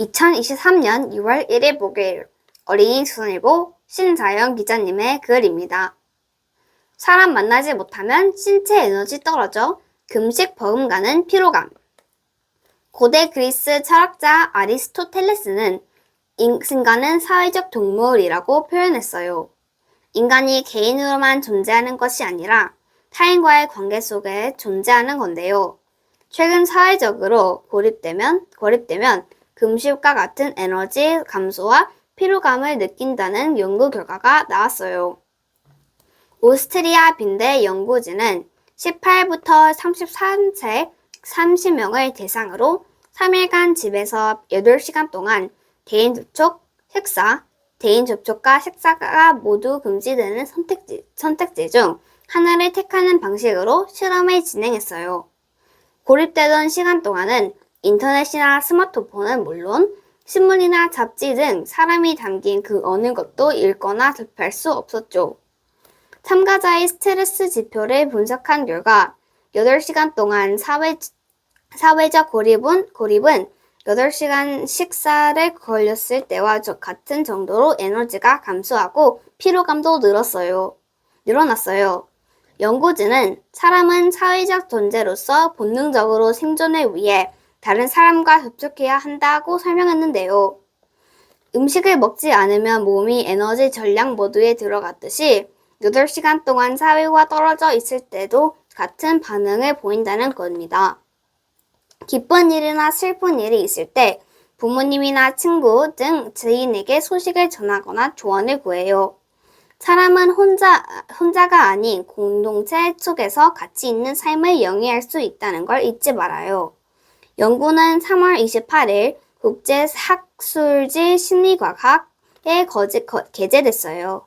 2023년 6월 1일 목요일 어린이 조선일보 신자영 기자님의 글입니다. 사람 만나지 못하면 신체 에너지 떨어져 금식 버금가는 피로감. 고대 그리스 철학자 아리스토텔레스는 인간은 사회적 동물이라고 표현했어요. 인간이 개인으로만 존재하는 것이 아니라 타인과의 관계 속에 존재하는 건데요. 최근 사회적으로 고립되면, 고립되면 금식과 같은 에너지 감소와 피로감을 느낀다는 연구 결과가 나왔어요. 오스트리아 빈대 연구진은 18부터 33세 30명을 대상으로 3일간 집에서 8시간 동안 대인 접촉, 식사, 대인 접촉과 식사가 모두 금지되는 선택지, 선택지 중 하나를 택하는 방식으로 실험을 진행했어요. 고립되던 시간 동안은 인터넷이나 스마트폰은 물론 신문이나 잡지 등 사람이 담긴 그 어느 것도 읽거나 접할 수 없었죠. 참가자의 스트레스 지표를 분석한 결과 8시간 동안 사회, 사회적 고립은, 고립은 8시간 식사를 걸렸을 때와 저 같은 정도로 에너지가 감소하고 피로감도 늘었어요. 늘어났어요. 연구진은 사람은 사회적 존재로서 본능적으로 생존을 위해 다른 사람과 접촉해야 한다고 설명했는데요. 음식을 먹지 않으면 몸이 에너지 전략 모드에 들어갔듯이 8시간 동안 사회와 떨어져 있을 때도 같은 반응을 보인다는 겁니다. 기쁜 일이나 슬픈 일이 있을 때 부모님이나 친구 등 지인에게 소식을 전하거나 조언을 구해요. 사람은 혼자, 혼자가 아닌 공동체 속에서 같이 있는 삶을 영위할 수 있다는 걸 잊지 말아요. 연구는 3월 28일 국제학술지 심리과학에 거지, 거, 게재됐어요.